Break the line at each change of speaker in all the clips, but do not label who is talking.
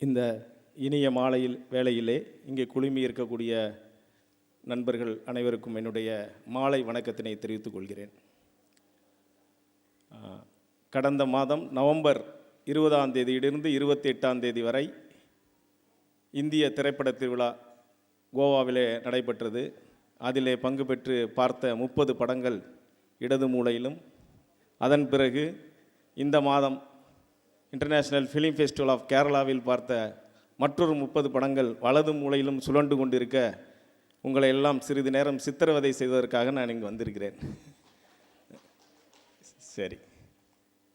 இந்த இனிய மாலையில் வேளையிலே இங்கே குழுமி இருக்கக்கூடிய நண்பர்கள் அனைவருக்கும் என்னுடைய மாலை வணக்கத்தினை தெரிவித்துக் கொள்கிறேன். கடந்த மாதம் நவம்பர் இருபதாம் தேதியிலிருந்து இருபத்தி எட்டாம் தேதி வரை இந்திய திரைப்பட திருவிழா கோவாவிலே நடைபெற்றது. அதிலே பங்கு பெற்று பார்த்த முப்பது படங்கள் இடது மூலையிலும். அதன் பிறகு இந்த மாதம் இன்டர்நேஷனல் ஃபிலிம் ஃபெஸ்டிவல் ஆஃப் கேரளாவில் பார்த்த மற்றொரு முப்பது படங்கள் வலது மூலையிலும் சுழண்டு கொண்டிருக்க உங்களை எல்லாம் சிறிது நேரம் சித்திரவதை செய்வதற்காக நான் இங்கு வந்திருக்கிறேன். சரி.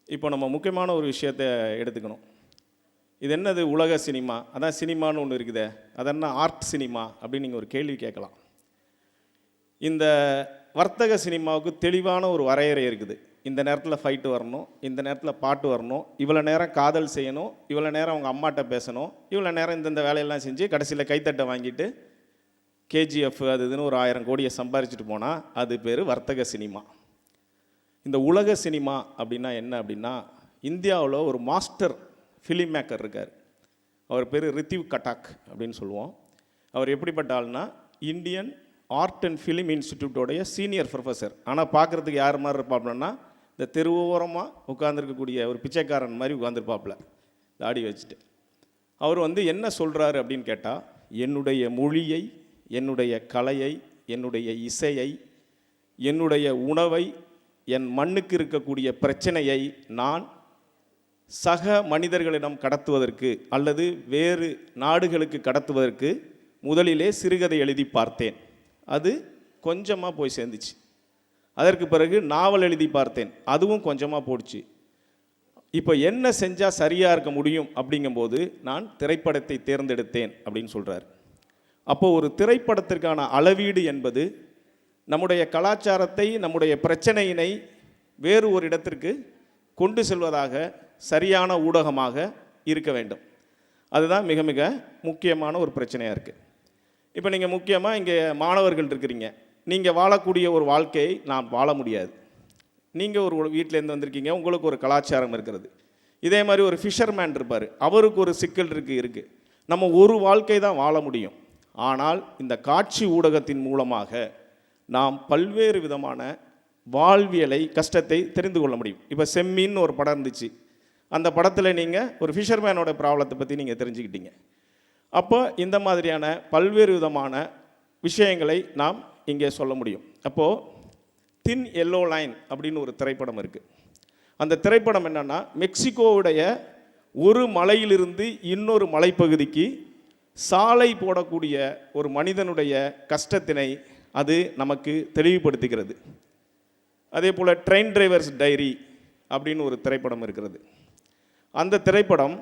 இப்போ நம்ம முக்கியமான ஒரு விஷயத்தை எடுத்துக்கணும். இது என்னது? உலக சினிமா. அதான் சினிமான்னு ஒன்று இருக்குதே. அது என்ன? ஆர்ட் சினிமா அப்படின்னு நீங்கள் ஒரு கேள்வி கேட்கலாம். இந்த வர்த்தக சினிமாவுக்கு தெளிவான ஒரு வரையறை இருக்குது. இந்த நேரத்தில் ஃபைட்டு வரணும் இந்த நேரத்தில் பாட்டு வரணும் இவ்வளோ நேரம் காதல் செய்யணும் இவ்வளோ நேரம் அவங்க அம்மாட்ட பேசணும் இவ்வளோ நேரம் இந்தந்த வேலையெல்லாம் செஞ்சு கடைசியில் கைத்தட்டை வாங்கிட்டு கேஜிஎஃப் அது இதுன்னு ஒரு ஆயிரம் கோடியை சம்பாரிச்சிட்டு போனால் அது பேர் வர்த்தக சினிமா. இந்த உலக சினிமா அப்படின்னா என்ன அப்படின்னா இந்தியாவில் ஒரு மாஸ்டர் ஃபிலிம் மேக்கர் இருக்கார். அவர் பேர் ரித்திவ் கட்டாக் அப்படின்னு சொல்லுவோம். அவர் எப்படிப்பட்ட ஆள்னா இந்தியன் ஆர்ட் அண்ட் ஃபிலிம் இன்ஸ்டிடியூட்டோடைய சீனியர் ப்ரொஃபஸர் ஆனால் பார்க்குறதுக்கு யார் மாதிரி இருப்பாப்லன்னா இந்த தெருவோரமாக உட்காந்துருக்கக்கூடிய ஒரு பிச்சைக்காரன் மாதிரி உட்காந்துருப்பாப்புல தாடி வச்சுட்டு. அவர் வந்து என்ன சொல்கிறாரு அப்படின்னு கேட்டால் என்னுடைய மொழியை என்னுடைய கலையை என்னுடைய இசையை என்னுடைய உணவை என் மண்ணுக்கு இருக்கக்கூடிய பிரச்சனையை நான் சக மனிதர்களிடம் கடத்துவதற்கு அல்லது வேறு நாடுகளுக்கு கடத்துவதற்கு முதலிலே சிறுகதை எழுதி பார்த்தேன். அது கொஞ்சமாக போய் சேர்ந்துச்சு. அதற்கு பிறகு நாவல் எழுதி பார்த்தேன். அதுவும் கொஞ்சமாக போடுச்சு. இப்போ என்ன செஞ்சால் சரியாக இருக்க முடியும் அப்படிங்கும்போது நான் திரைப்படத்தை தேர்ந்தெடுத்தேன் அப்படின்னு சொல்கிறார் அப்போது ஒரு திரைப்படத்திற்கான அளவீடு என்பது நம்முடைய கலாச்சாரத்தை நம்முடைய பிரச்சனையினை வேறு ஒரு இடத்திற்கு கொண்டு செல்வதாக சரியான ஊடகமாக இருக்க வேண்டும். அதுதான் மிக மிக முக்கியமான ஒரு பிரச்சனையாக இருக்குது இப்போ நீங்கள் முக்கியமாக இங்கே மாணவர்கள் இருக்கிறீங்க. நீங்கள் வாழக்கூடிய ஒரு வாழ்க்கையை நாம் வாழ முடியாது. நீங்கள் ஒரு வீட்டிலேருந்து வந்திருக்கீங்க உங்களுக்கு ஒரு கலாச்சாரம் இருக்கிறது. இதே மாதிரி ஒரு ஃபிஷர்மேன் இருப்பார். அவருக்கு ஒரு சிக்கல் இருக்குது இருக்குது நம்ம ஒரு வாழ்க்கை தான் வாழ முடியும். ஆனால் இந்த காட்சி ஊடகத்தின் மூலமாக நாம் பல்வேறு விதமான வாழ்வியலை கஷ்டத்தை தெரிந்து கொள்ள முடியும். இப்போ செம்மின்னு ஒரு படம் இருந்துச்சு. அந்த படத்தில் நீங்கள் ஒரு ஃபிஷர்மேனோட ப்ராப்ளத்தை பற்றி நீங்கள் தெரிஞ்சுக்கிட்டீங்க. அப்போ இந்த மாதிரியான பல்வேறு விதமான விஷயங்களை நாம் இங்கே சொல்ல முடியும். அப்போது தின் எல்லோ லைன் அப்படின்னு ஒரு திரைப்படம் இருக்குது அந்த திரைப்படம் என்னென்னா மெக்சிகோவுடைய ஒரு மலையிலிருந்து இன்னொரு மலைப்பகுதிக்கு சாலை போடக்கூடிய ஒரு மனிதனுடைய கஷ்டத்தினை அது நமக்கு தெளிவுபடுத்துகிறது. அதே போல் ட்ரெயின் டிரைவர்ஸ் டைரி அப்படின்னு ஒரு திரைப்படம் இருக்கிறது. அந்த திரைப்படம்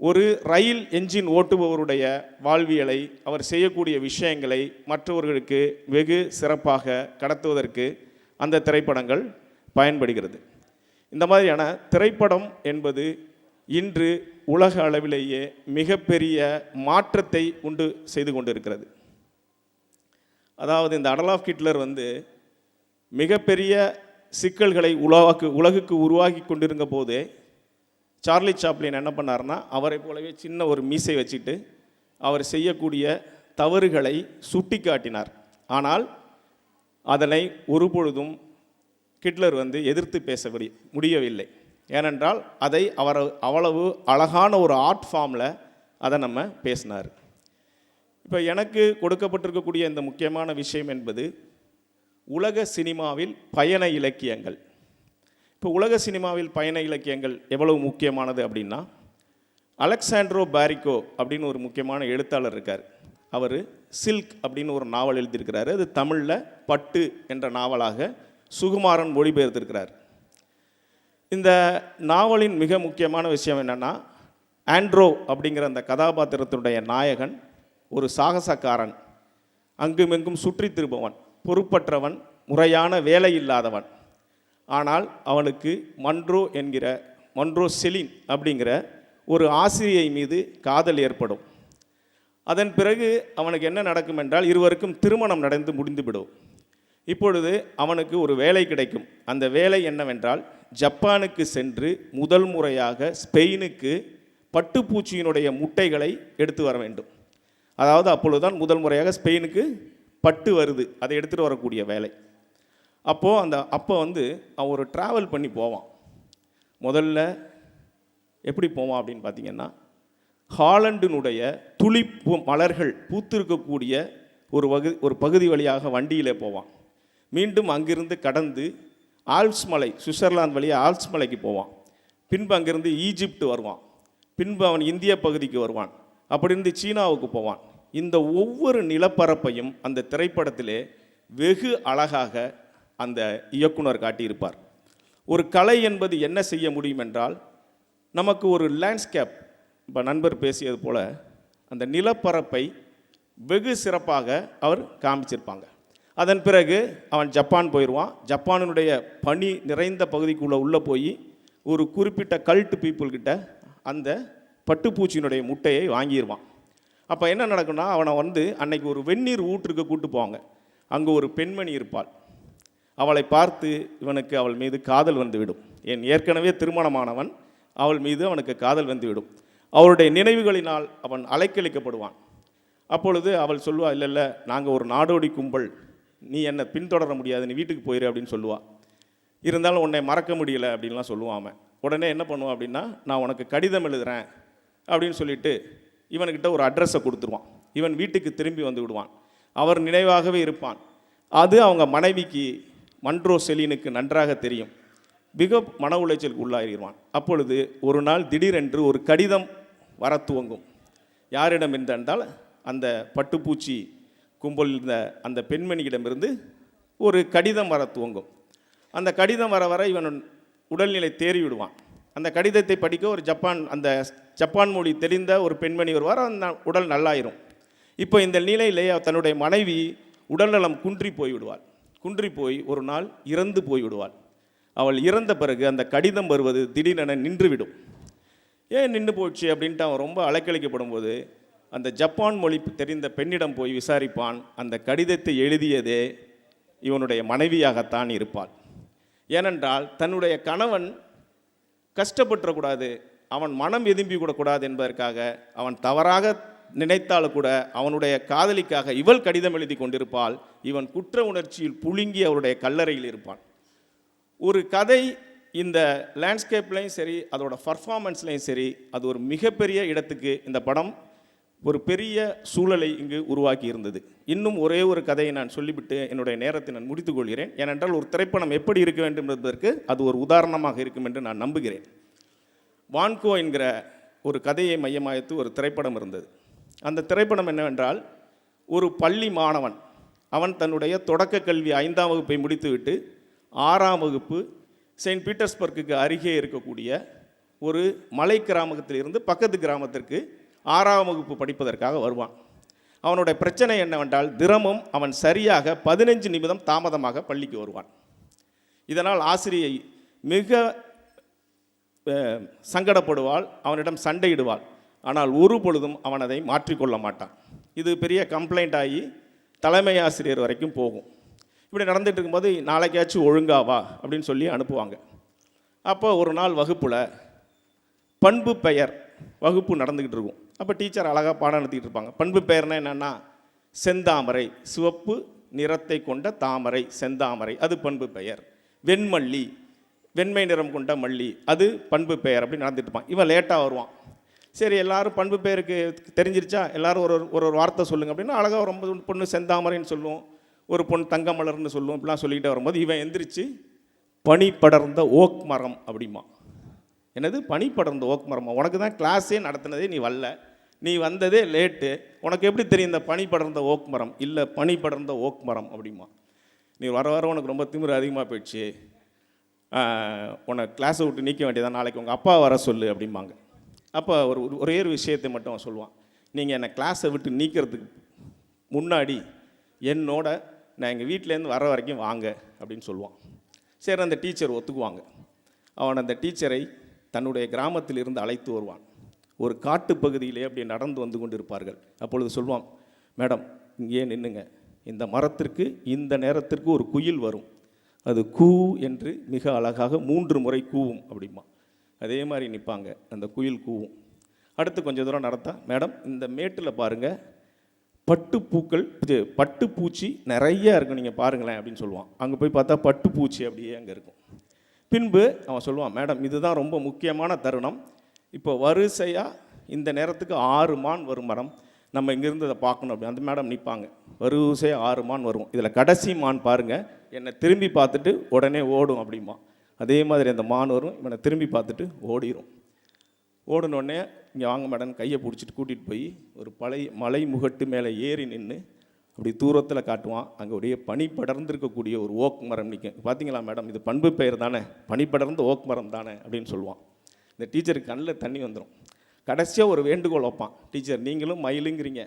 ஒரு ரயில் என்ஜின் ஓட்டுபவருடைய வாழ்வியலை அவர் செய்யக்கூடிய விஷயங்களை மற்றவர்களுக்கு வெகு சிறப்பாக கடத்துவதற்கு அந்த திரைப்படங்கள் பயன்படுகிறது. இந்த மாதிரியான திரைப்படம் என்பது இன்று உலக அளவிலேயே மிகப்பெரிய மாற்றத்தை உண்டு செய்து கொண்டிருக்கிறது. அதாவது இந்த அடலாஃப் ஹிட்லர் வந்து மிகப்பெரிய சிக்கல்களை உலகாக்கு உலகுக்கு உருவாகி கொண்டிருந்த போதே சார்லி சாப்ளின் என்ன பண்ணார்னா அவரை போலவே சின்ன ஒரு மீசை வச்சுட்டு அவர் செய்யக்கூடிய தவறுகளை சுட்டி காட்டினார் ஆனால் அதனை ஒருபொழுதும் ஹிட்லர் வந்து எதிர்த்து பேச முடியவில்லை. ஏனென்றால் அதை அவர் அவ்வளவு அழகான ஒரு ஆர்ட் ஃபார்மில் அதை நம்ம பேசினார். இப்போ எனக்கு கொடுக்கப்பட்டிருக்கக்கூடிய இந்த முக்கியமான விஷயம் என்பது உலக சினிமாவில் பயண இலக்கியங்கள். இப்போ உலக சினிமாவில் பயண இலக்கியங்கள் எவ்வளவு முக்கியமானது அப்படின்னா அலெக்சாண்ட்ரோ பாரிக்கோ அப்படின்னு ஒரு முக்கியமான எழுத்தாளர் இருக்கார். அவர் சில்க் அப்படின்னு ஒரு நாவல் எழுதியிருக்கிறாரு. அது தமிழில் பட்டு என்ற நாவலாக சுகுமாரன் மொழிபெயர்த்திருக்கிறார். இந்த நாவலின் மிக முக்கியமான விஷயம் என்னென்னா ஆண்ட்ரோ அப்படிங்கிற அந்த கதாபாத்திரத்தினுடைய நாயகன் ஒரு சாகசக்காரன் அங்குமெங்கும் சுற்றித் திரும்பவன் பொறுப்பற்றவன் முறையான வேலை இல்லாதவன் ஆனால் அவனுக்கு மன்றோ என்கிற மன்றோ செலின் அப்படிங்கிற ஒரு ஆசிரியை மீது காதல் ஏற்படும். அதன் பிறகு அவனுக்கு என்ன நடக்கும் என்றால் இருவருக்கும் திருமணம் நடந்து முடிந்துவிடும். இப்பொழுது அவனுக்கு ஒரு வேலை கிடைக்கும். அந்த வேலை என்னவென்றால் ஜப்பானுக்கு சென்று முதல் முறையாக ஸ்பெயினுக்கு பட்டுப்பூச்சியினுடைய முட்டைகளை எடுத்து வர வேண்டும். அதாவது அப்பொழுதுதான் முதல் முறையாக ஸ்பெயினுக்கு பட்டு வருது. அதை எடுத்துகிட்டு வரக்கூடிய வேலை. அப்போது அந்த அப்போ வந்து அவன் ஒரு ட்ராவல் பண்ணி போவான். முதல்ல எப்படி போவான் அப்படின்னு பார்த்தீங்கன்னா ஹாலண்டினுடைய துளிப்பு மலர்கள் பூத்திருக்கக்கூடிய ஒரு வகு ஒரு பகுதி வழியாக வண்டியிலே போவான். மீண்டும் அங்கிருந்து கடந்து ஆல்ப்ஸ் மலை சுவிட்சர்லாந்து வழியாக ஆல்ப்ஸ் மலைக்கு போவான். பின்பு அங்கிருந்து ஈஜிப்ட் வருவான். பின்பு அவன் இந்திய பகுதிக்கு வருவான். அப்படி இருந்து சீனாவுக்கு போவான். இந்த ஒவ்வொரு நிலப்பரப்பையும் அந்த திரைப்படத்திலே வெகு அழகாக அந்த இயக்குனர் காட்டியிருப்பார். ஒரு கலை என்பது என்ன செய்ய முடியும் என்றால் நமக்கு ஒரு லேண்ட்ஸ்கேப் இப்போ நண்பர் பேசியது போல் அந்த நிலப்பரப்பை வெகு சிறப்பாக அவர் காமிச்சிருப்பாங்க. அதன் பிறகு அவன் ஜப்பான் போயிடுவான் ஜப்பானினுடைய பனி நிறைந்த பகுதிக்குள்ளே உள்ளே போய் ஒரு குறிப்பிட்ட கல்ட்டு பீப்புள்கிட்ட அந்த பட்டுப்பூச்சியினுடைய முட்டையை வாங்கிடுவான் அப்போ என்ன நடக்கும்னா அவனை வந்து அன்னைக்கு ஒரு வெந்நீர் ஊற்றுக்கு கூட்டு போவாங்க. அங்கே ஒரு பெண்மணி இருப்பாள். அவளை பார்த்து இவனுக்கு அவள் மீது காதல் வந்துவிடும். என் ஏற்கனவே திருமணமானவன் அவள் மீது அவனுக்கு காதல் வந்துவிடும். அவளுடைய நினைவுகளினால் அவன் அலைக்கழிக்கப்படுவான். அப்பொழுது அவள் சொல்லுவா இல்லை இல்லை நாங்கள் ஒரு நாடோடி கும்பல். நீ என்னை பின்தொடர முடியாது நீ வீட்டுக்கு போயிரு அப்படின்னு சொல்லுவாள் இருந்தாலும் உன்னை மறக்க முடியல அப்படின்லாம் சொல்லுவான் அவன். உடனே என்ன பண்ணுவான் அப்படின்னா நான் உனக்கு கடிதம் எழுதுகிறேன் அப்படின்னு சொல்லிட்டு இவன்கிட்ட ஒரு அட்ரஸை கொடுத்துருவான். இவன் வீட்டுக்கு திரும்பி வந்து விடுவான். அவர் நினைவாகவே இருப்பான். அது அவங்க மனைவிக்கு மன்றோ செலினுக்கு நன்றாக தெரியும். மிக மன உளைச்சலுக்கு உள்ளாகிடுவான் அப்பொழுது ஒரு நாள் திடீரென்று ஒரு கடிதம் வர துவங்கும் யாரிடம் என்றால் அந்த பட்டுப்பூச்சி கும்பல் இருந்த அந்த பெண்மணியிடமிருந்து ஒரு கடிதம் வர துவங்கும் அந்த கடிதம் வர வர இவன் உடல்நிலை தேறிவிடுவான். அந்த கடிதத்தை படிக்க ஒரு ஜப்பான் அந்த ஜப்பான் மொழி தெரிந்த ஒரு பெண்மணி வருவார். அந்த உடல் நல்லாயிரும். இப்போ இந்த நிலையிலே தன்னுடைய மனைவி உடல்நலம் குன்றி போய்விடுவாள். குன்றி போய் ஒரு நாள் இறந்து போய்விடுவாள் அவள் இறந்த பிறகு அந்த கடிதம் வருவது திடீரென நின்றுவிடும். ஏன் நின்று போச்சு அப்படின்ட்டு அவன் ரொம்ப அலைக்கழிக்கப்படும் போது அந்த ஜப்பான் மொழி தெரிந்த பெண்ணிடம் போய் விசாரிப்பான். அந்த கடிதத்தை எழுதியதே இவனுடைய மனைவியாகத்தான் இருப்பாள். ஏனென்றால் தன்னுடைய கணவன் கஷ்டப்பட்டுறக்கூடாது அவன் மனம் எதும்பி கூடக்கூடாது என்பதற்காக அவன் தவறாக நினைத்தாலும் கூட அவனுடைய காதலிக்காக இவள் கடிதம் எழுதி கொண்டிருப்பாள். இவன் குற்ற உணர்ச்சியில் புழுங்கி அவருடைய கல்லறையில் இருப்பான். ஒரு கதை இந்த லேண்ட்ஸ்கேப்லேயும் சரி அதோட பர்ஃபார்மன்ஸ்லையும் சரி அது ஒரு மிகப்பெரிய இடத்துக்கு இந்த படம் ஒரு பெரிய சூழலை இங்கு உருவாக்கி இருந்தது. இன்னும் ஒரே ஒரு கதையை நான் சொல்லிவிட்டு என்னுடைய நேரத்தை நான் முடித்துக்கொள்கிறேன் ஏனென்றால் ஒரு திரைப்படம் எப்படி இருக்க வேண்டும் என்பதற்கு அது ஒரு உதாரணமாக இருக்கும் என்று நான் நம்புகிறேன். வான்கோ என்கிற ஒரு கதையை மையமாய்த்து ஒரு திரைப்படம் இருந்தது. அந்த திரைப்படம் என்னவென்றால் ஒரு பள்ளி மாணவன் அவன் தன்னுடைய தொடக்க கல்வி ஐந்தாம் வகுப்பை முடித்துவிட்டு ஆறாம் வகுப்பு செயின்ட் பீட்டர்ஸ்பர்க்குக்கு அருகே இருக்கக்கூடிய ஒரு மலை கிராமத்திலிருந்து பக்கத்து கிராமத்திற்கு ஆறாம் வகுப்பு படிப்பதற்காக வருவான். அவனுடைய பிரச்சனை என்னவென்றால் தினமும் அவன் சரியாக பதினஞ்சு நிமிடம் தாமதமாக பள்ளிக்கு வருவான். இதனால் ஆசிரியை மிக சங்கடப்படுவாள் அவனிடம் சண்டையிடுவாள். ஆனால் ஒரு பொழுதும் அவன் அதை மாற்றிக்கொள்ள மாட்டான். இது பெரிய கம்ப்ளைண்ட் ஆகி தலைமை ஆசிரியர் வரைக்கும் போகும். இப்படி நடந்துகிட்டு இருக்கும்போது நாளைக்காச்சும் ஒழுங்காவா அப்படின்னு சொல்லி அனுப்புவாங்க. அப்போ ஒரு நாள் வகுப்பில் பண்பு பெயர் வகுப்பு நடந்துக்கிட்டு இருக்கும். அப்போ டீச்சர் அழகாக பாடம் நடத்திக்கிட்டு இருப்பாங்க. பண்பு பெயர்னா என்னென்னா செந்தாமரை சிவப்பு நிறத்தை கொண்ட தாமரை செந்தாமரை. அது பண்பு பெயர். வெண்மல்லி வெண்மை நிறம் கொண்ட மல்லி. அது பண்பு பெயர் அப்படின்னு நடந்துட்டு இருப்பான். இவன் லேட்டாக வருவான். சரி எல்லாரும் பண்பு பெயருக்கு தெரிஞ்சிருச்சா? எல்லாரும் ஒரு ஒரு ஒரு வார்த்தை சொல்லுங்க அப்படின்னா அழகாக ரொம்ப பொண்ணு செந்தாமரைன்னு சொல்லுவோம். ஒரு பொண்ணு தங்கமலர்னு சொல்லுவோம். இப்படிலாம் சொல்லிக்கிட்டே வரும்போது இவன் எந்திரிச்சு பனி படர்ந்த ஓக் மரம் அப்படிமா என்னது? பனி படர்ந்த ஓக் மரமா? உனக்கு தான் கிளாஸே நடத்தினதே நீ வரல. நீ வந்ததே லேட்டு உனக்கு எப்படி தெரியும் இந்த பனி படர்ந்த ஓக் மரம்? இல்லை பனி படர்ந்த ஓக் மரம் அப்படிமா நீ வர வர உனக்கு ரொம்ப திமிரு அதிகமாக போயிடுச்சு. ஆஹ், உன்னை கிளாஸை விட்டு நீக்க வேண்டியதான் நாளைக்கு உங்கள் அப்பா வர சொல்லு அப்படிம்பாங்க. அப்போ ஒரு ஒரே ஒரு விஷயத்தை மட்டும் அவன் சொல்லுவான். நீங்கள் என்னை கிளாஸை விட்டு நீக்கிறதுக்கு முன்னாடி என்னோட நான் எங்கள் வீட்டிலேருந்து வர வரைக்கும் வாங்க அப்படின்னு சொல்லுவான். சரி அந்த டீச்சர் ஒத்துக்குவாங்க. அவன் அந்த டீச்சரை தன்னுடைய கிராமத்தில் இருந்து அழைத்து வருவான். ஒரு காட்டுப் பகுதியிலே அப்படி நடந்து வந்து கொண்டு இருப்பார்கள் அப்பொழுது சொல்லுவான் மேடம் இங்கே நின்றுங்க இந்த மரத்திற்கு இந்த நேரத்திற்கு ஒரு குயில் வரும். அது கூ என்று மிக அழகாக மூன்று முறை கூவும் அப்படிமா அதே மாதிரி நிற்பாங்க அந்த குயில் கூவும். அடுத்து கொஞ்சம் தூரம் நடத்தா மேடம் இந்த மேட்டில் பாருங்கள் பட்டுப்பூக்கள் இது பட்டுப்பூச்சி நிறையா இருக்கும் நீங்கள் பாருங்களேன் அப்படின்னு சொல்லுவான். அங்கே போய் பார்த்தா பட்டுப்பூச்சி அப்படியே அங்கே இருக்கும். பின்பு அவன் சொல்லுவான் மேடம் இதுதான் ரொம்ப முக்கியமான தருணம். இப்போ வரிசையாக இந்த நேரத்துக்கு ஆறு மான் வரும் மரம் நம்ம இங்கேருந்து அதை பார்க்கணும் அப்படி அந்த மேடம் நிற்பாங்க வரிசையாக ஆறு மான் வரும் இதில் கடைசி மான் பாருங்கள் என்னை திரும்பி பார்த்துட்டு உடனே ஓடும் அப்படிமா அதே மாதிரி அந்த மான் வரும் இவனை திரும்பி பார்த்துட்டு ஓடிரும். ஓடினோடனே இங்கே வாங்க மேடம் கையை பிடிச்சிட்டு கூட்டிகிட்டு போய் ஒரு பழைய மலை முகட்டு மேலே ஏறி நின்று அப்படி தூரத்தில் காட்டுவான். அங்கே அப்படியே பனி படர்ந்திருக்கக்கூடிய ஒரு ஓக் மரம் நிற்கும் பார்த்தீங்களா மேடம்? இது பண்பு பெயர் தானே. பனி படர்ந்த ஓக் மரம் தானே அப்படின்னு சொல்லுவான். இந்த டீச்சருக்கு கண்ணில் தண்ணி வந்துடும் கடைசியாக ஒரு வேண்டுகோள் வைப்பான். டீச்சர் நீங்களும் மயிலுங்கிறீங்க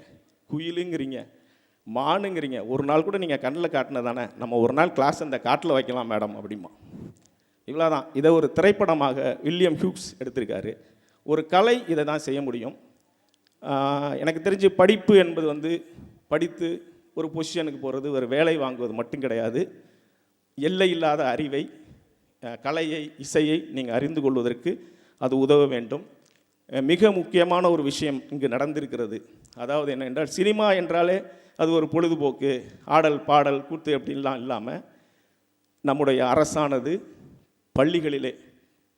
குயிலுங்கிறீங்க மானுங்கிறீங்க. ஒரு நாள் கூட நீங்கள் கண்ணில் காட்டினதானே நம்ம ஒரு நாள் கிளாஸ் அந்த காட்டில் வைக்கலாம் மேடம் அப்படிமா இவ்வளோ தான் இதை ஒரு திரைப்படமாக வில்லியம் ஹியூக்ஸ் எடுத்திருக்காரு. ஒரு கலை இதை தான் செய்ய முடியும். எனக்கு தெரிஞ்சு படிப்பு என்பது வந்து படித்து ஒரு பொசிஷனுக்கு போகிறது ஒரு வேலை வாங்குவது மட்டும் கிடையாது. எல்லை இல்லாத அறிவை கலையை இசையை நீங்கள் அறிந்து கொள்வதற்கு அது உதவ வேண்டும். மிக முக்கியமான ஒரு விஷயம் இங்கு நடந்திருக்கிறது. அதாவது என்னென்றால் சினிமா என்றாலே அது ஒரு பொழுதுபோக்கு ஆடல் பாடல் கூத்து அப்படின்லாம் இல்லாமல் நம்முடைய அரசானது பள்ளிகளிலே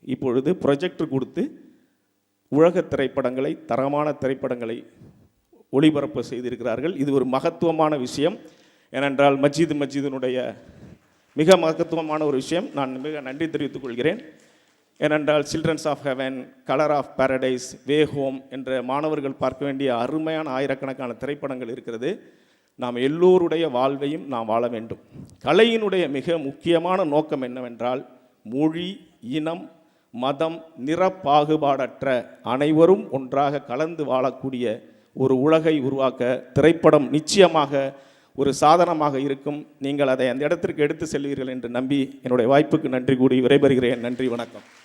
இப்பொழுது ப்ரொஜெக்டர் கொடுத்து உலக திரைப்படங்களை தரமான திரைப்படங்களை ஒளிபரப்பு செய்திருக்கிறார்கள். இது ஒரு மகத்துவமான விஷயம். ஏனென்றால் மஜீது மஜீதினுடைய மிக மகத்துவமான ஒரு விஷயம். நான் மிக நன்றி தெரிவித்துக் கொள்கிறேன். ஏனென்றால் children's of heaven colour of paradise way home என்ற மாணவர்கள் பார்க்க வேண்டிய அருமையான ஆயிரக்கணக்கான திரைப்படங்கள் இருக்கிறது. நாம் எல்லோருடைய வாழ்வையும் நாம் வாழ வேண்டும். கலையினுடைய மிக முக்கியமான நோக்கம் என்னவென்றால் மொழி இனம் மதம் நிற பாகுபாடற்ற அனைவரும் ஒன்றாக கலந்து வாழக்கூடிய ஒரு உலகை உருவாக்க திரைப்படம் நிச்சயமாக ஒரு சாதனமாக இருக்கும். நீங்கள் அதை அந்த இடத்திற்கு எடுத்து செல்வீர்கள் என்று நம்பி என்னுடைய வாய்ப்புக்கு நன்றி கூறி விடைபெறுகிறேன். நன்றி வணக்கம்.